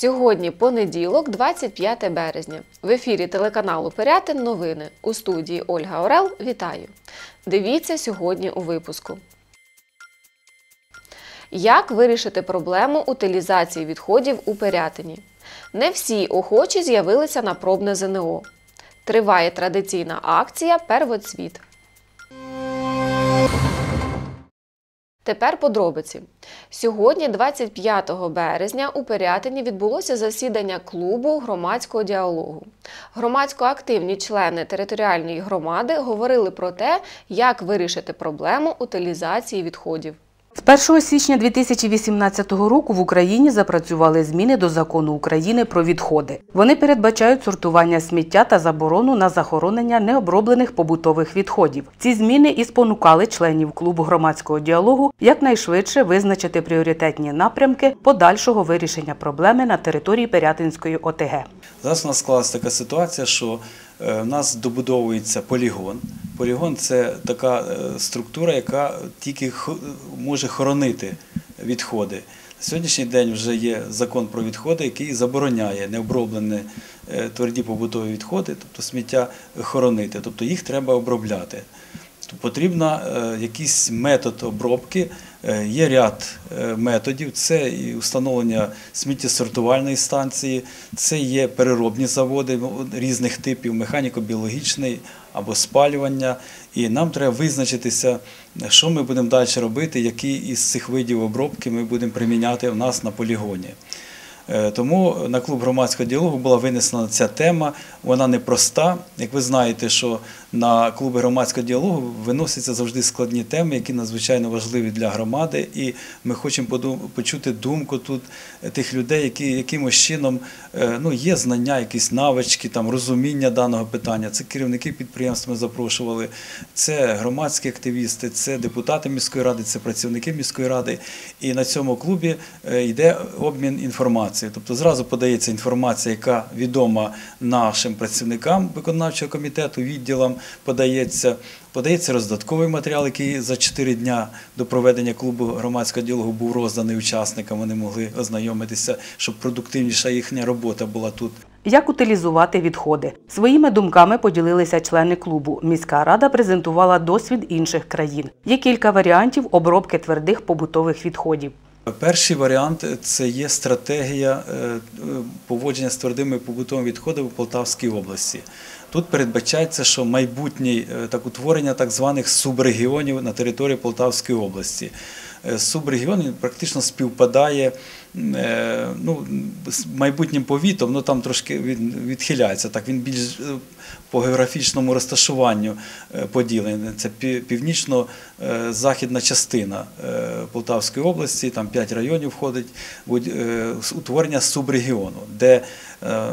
Сьогодні понеділок, 25 березня. В ефірі телеканалу Пирятин новини. У студії Ольга Орел. Вітаю! Дивіться сьогодні у випуску. Як вирішити проблему утилізації відходів у Пирятині? Не всі охочі з'явилися на пробне ЗНО. Триває традиційна акція Первоцвіт. Тепер подробиці. Сьогодні, 25 березня, у Пирятині відбулося засідання клубу громадського діалогу. Громадсько активні члени територіальної громади говорили про те, як вирішити проблему утилізації відходів. З 1 січня 2018 року в Україні запрацювали зміни до закону України про відходи. Вони передбачають сортування сміття та заборону на захоронення необроблених побутових відходів. Ці зміни і спонукали членів клубу громадського діалогу якнайшвидше визначити пріоритетні напрямки подальшого вирішення проблеми на території Пирятинської ОТГ. Зараз у нас склалася така ситуація, що в нас добудовується полігон. Полігон це така е, структура, яка тільки може хоронити відходи. На сьогоднішній день вже є закон про відходи, який забороняє необроблені е, тверді побутові відходи, тобто сміття хоронити, тобто їх треба обробляти. То е, якийсь метод обробки. Е, Є ряд е, методів: це і встановлення сміттєсортувальної станції, це є переробні заводи різних типів, механіко-біологічний або спалювання. І нам треба визначитися, що ми будемо далі робити, які із цих видів обробки ми будемо приміняти у нас на полігоні. Е, Тому на клуб громадського діалогу була винесена ця тема. Вона непроста. Як ви знаєте, що на клуби громадського діалогу виносяться завжди складні теми, які надзвичайно важливі для громади. І ми хочемо почути думку тут тих людей, які якимось чином е, ну, є знання, якісь навички, там розуміння даного питання. Це керівники підприємств ми запрошували, це громадські активісти, це депутати міської ради, це працівники міської ради. І на цьому клубі е, йде обмін інформацією. Тобто зразу подається інформація, яка відома нашим працівникам виконавчого комітету, відділам подається. Подається роздатковий матеріал, який за 4 дня до проведення клубу громадського діалогу був розданий учасникам. Вони могли ознайомитися, щоб продуктивніша їхня робота була тут. Як утилізувати відходи? Своїми думками поділилися члени клубу. Міська рада презентувала досвід інших країн. Є кілька варіантів обробки твердих побутових відходів. Перший варіант це є стратегія е, е, поводження з твердими побутовими відходами в Полтавській області. Тут передбачається, що майбутнє е, так утворення так званих субрегіонів на території Полтавської області. Е, Субрегіон практично співпадає е, ну, з майбутнім повітом, ну там трошки він відхиляється. Так він більш е, по географічному розташуванню поділений. Це північно-західна частина Полтавської області, там 5 районів входить утворення субрегіону, де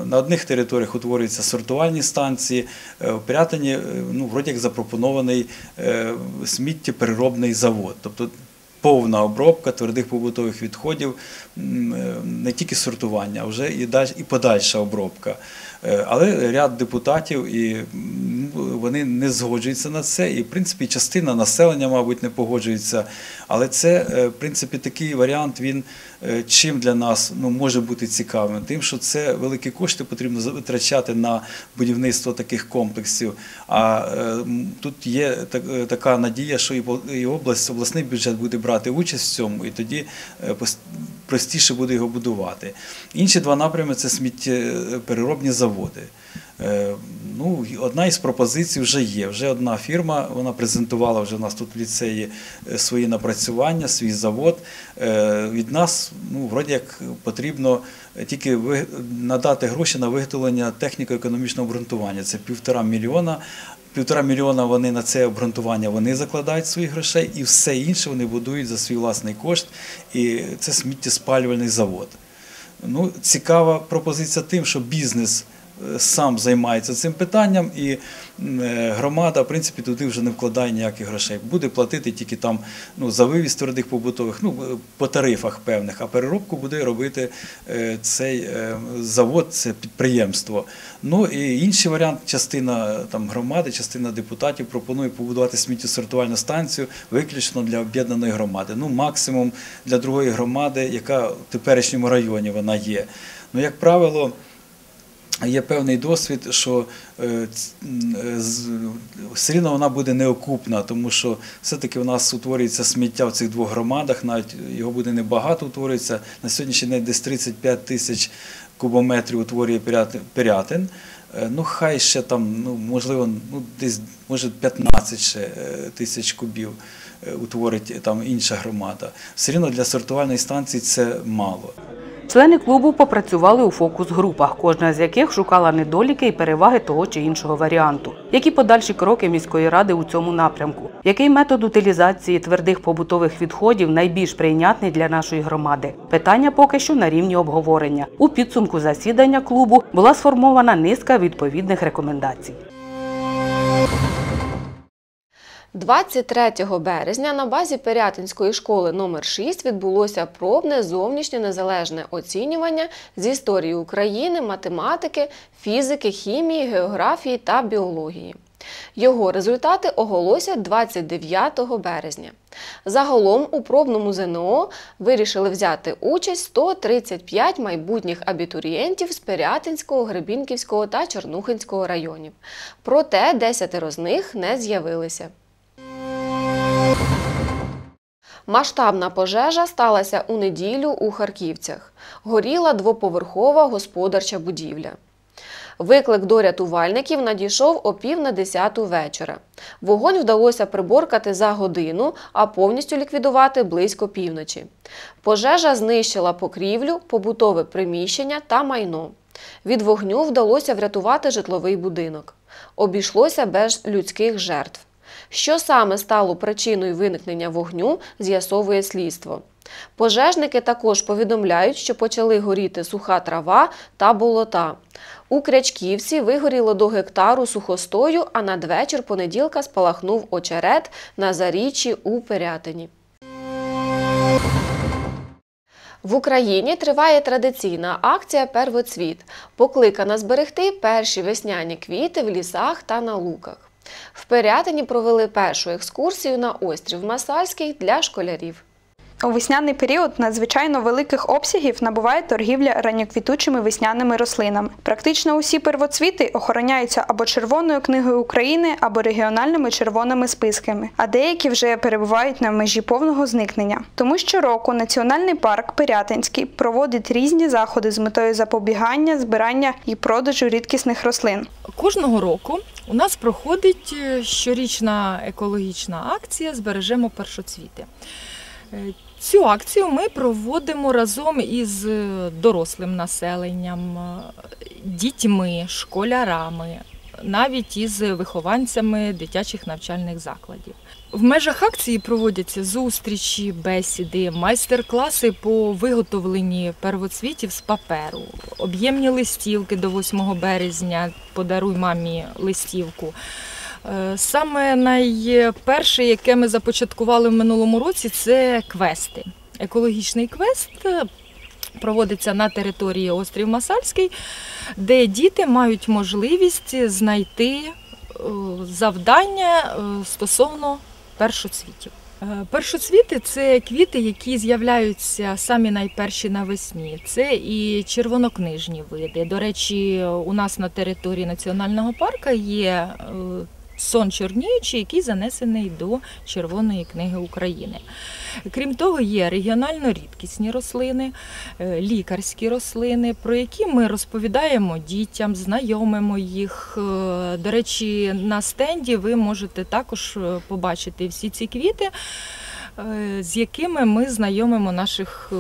на одних територіях утворюються сортувальні станції, в Пирятині, е, ну, вроді як запропонований сміттєпереробний завод. Тобто повна обробка твердих побутових відходів, е, не тільки сортування, а вже і даль- і подальша обробка. Е, Але ряд депутатів і вони не згоджуються на це, і в принципі частина населення, мабуть, не погоджується. Але це, е, в принципі, такий варіант. Він е, чим для нас ну, може бути цікавим, тим, що це великі кошти потрібно витрачати на будівництво таких комплексів. А тут є така надія, що і область, обласний бюджет буде брати участь в цьому, і тоді простіше буде його будувати. Інші два напрями це сміттєпереробні заводи. Е, Ну, одна із пропозицій вже є. Вже одна фірма вона презентувала вже в нас тут в ліцеї е, свої напрацювання, свій завод. Е, Від нас, ну, вроді як потрібно тільки надати гроші на виготовлення техніко-економічного обґрунтування. Це півтора мільйона. Півтора мільйона вони на це обґрунтування вони закладають своїх грошей, і все інше вони будують за свій власний кошт. І це сміттєспалювальний завод. Ну, цікава пропозиція тим, що бізнес сам займається цим питанням, і е, громада, в принципі, туди вже не вкладає ніяких грошей. Буде платити тільки там ну, за вивіз твердих побутових, ну, по тарифах певних, а переробку буде робити е, цей е, завод, це підприємство. Ну і інший варіант, частина там громади, частина депутатів пропонує побудувати сміттєсортувальну станцію виключно для об'єднаної громади. Ну, максимум для другої громади, яка в теперішньому районі вона є. Ну, як правило, є певний досвід, що е, е, все рівно вона буде неокупна, тому що все-таки у нас утворюється сміття в цих двох громадах, навіть його буде небагато утворюється. На сьогоднішній день десь 35 тисяч кубометрів утворює Пирятин. Е, Ну, хай ще там, ну, можливо, ну, десь може 15 ще тисяч кубів утворить там інша громада. Все рівно для сортувальної станції це мало. Члени клубу попрацювали у фокус-групах, кожна з яких шукала недоліки і переваги того чи іншого варіанту. Які подальші кроки міської ради у цьому напрямку? Який метод утилізації твердих побутових відходів найбільш прийнятний для нашої громади? Питання поки що на рівні обговорення. У підсумку засідання клубу була сформована низка відповідних рекомендацій. 23 березня на базі Пирятинської школи номер 6 відбулося пробне зовнішнє незалежне оцінювання з історії України, математики, фізики, хімії, географії та біології. Його результати оголосять 29 березня. Загалом у пробному ЗНО вирішили взяти участь 135 майбутніх абітурієнтів з Пирятинського, Гребінківського та Чорнухинського районів. Проте 10 з них не з'явилися. Масштабна пожежа сталася у неділю у Харківцях. Горіла двоповерхова господарча будівля. Виклик до рятувальників надійшов о пів на десяту вечора. Вогонь вдалося приборкати за годину, а повністю ліквідувати близько півночі. Пожежа знищила покрівлю, побутове приміщення та майно. Від вогню вдалося врятувати житловий будинок. Обійшлося без людських жертв. Що саме стало причиною виникнення вогню, з'ясовує слідство. Пожежники також повідомляють, що почали горіти суха трава та болота. У Крячківці вигоріло до гектару сухостою, а надвечір понеділка спалахнув очерет на заріччі у Пирятині. В Україні триває традиційна акція Первоцвіт, покликана зберегти перші весняні квіти в лісах та на луках. В Пирятині провели першу екскурсію на острів Масальський для школярів. У весняний період надзвичайно великих обсягів набуває торгівля ранньоквітучими весняними рослинами. Практично усі первоцвіти охороняються або Червоною книгою України, або регіональними червоними списками, а деякі вже перебувають на межі повного зникнення. Тому щороку Національний парк Пирятинський проводить різні заходи з метою запобігання, збирання і продажу рідкісних рослин. Кожного року у нас проходить е, щорічна екологічна акція Збережемо першоцвіти. Цю акцію ми проводимо разом із е, дорослим населенням, е, дітьми, школярами, навіть із вихованцями дитячих навчальних закладів. В межах акції проводяться зустрічі, бесіди, майстер-класи по виготовленні первоцвітів з паперу, об'ємні листівки до 8 березня. Подаруй мамі листівку. Е, Саме найперше, яке ми започаткували в минулому році, це квести. Екологічний квест е, проводиться на території острів Масальський, де діти мають можливість знайти е, завдання стосовно першоцвітів. Першоцвіти це квіти, які з'являються самі найперші навесні. Це і червонокнижні види. До речі, у нас на території національного парку є сон чорніючий, який занесений до Червоної книги України. Крім того, є регіонально рідкісні рослини, е, лікарські рослини, про які ми розповідаємо дітям, знайомимо їх. Е, До речі, на стенді ви можете також е, побачити всі ці квіти, з якими ми знайомимо наших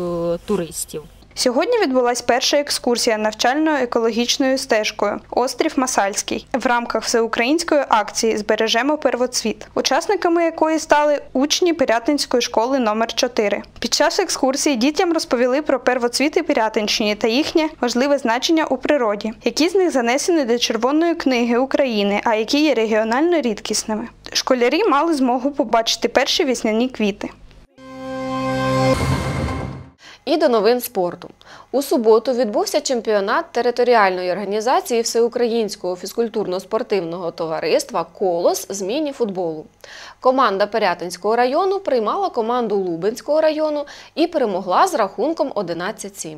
туристів. Сьогодні відбулася перша екскурсія навчально-екологічною стежкою Острів Масальський в рамках всеукраїнської акції Збережемо первоцвіт, учасниками якої стали учні Пирятинської школи номер 4 Під час екскурсії дітям розповіли про первоцвіти Пирятинщини та їхнє важливе значення у природі, які з них занесені до Червоної книги України, а які є регіонально рідкісними. Школярі мали змогу побачити перші весняні квіти. І до новин спорту. У суботу відбувся чемпіонат територіальної організації Всеукраїнського фізкультурно-спортивного товариства Колос з міні-футболу. Команда Пирятинського району приймала команду Лубенського району і перемогла з рахунком 11-7.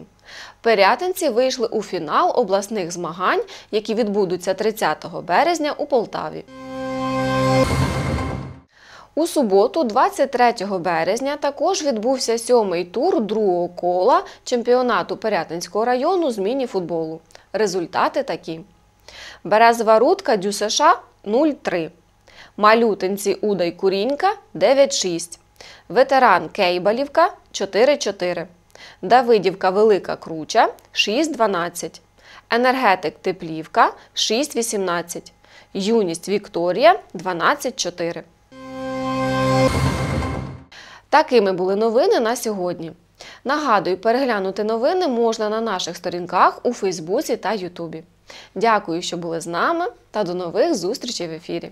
Пирятинці вийшли у фінал обласних змагань, які відбудуться 30 березня у Полтаві. У суботу, 23 березня, також відбувся сьомий тур другого кола чемпіонату Пирятинського району з міні-футболу. Результати такі: Березова Рудка ДЮСШ 0-3, Малютинці Удай Курінька 9-6, Ветеран Кейбалівка 4-4, Давидівка Велика Круча 6-12, Енергетик Теплівка 6-18, Юність Вікторія 12-4. Такими були новини на сьогодні. Нагадую, переглянути новини можна на наших сторінках у Фейсбуці та Ютубі. Дякую, що були з нами та до нових зустрічей в ефірі.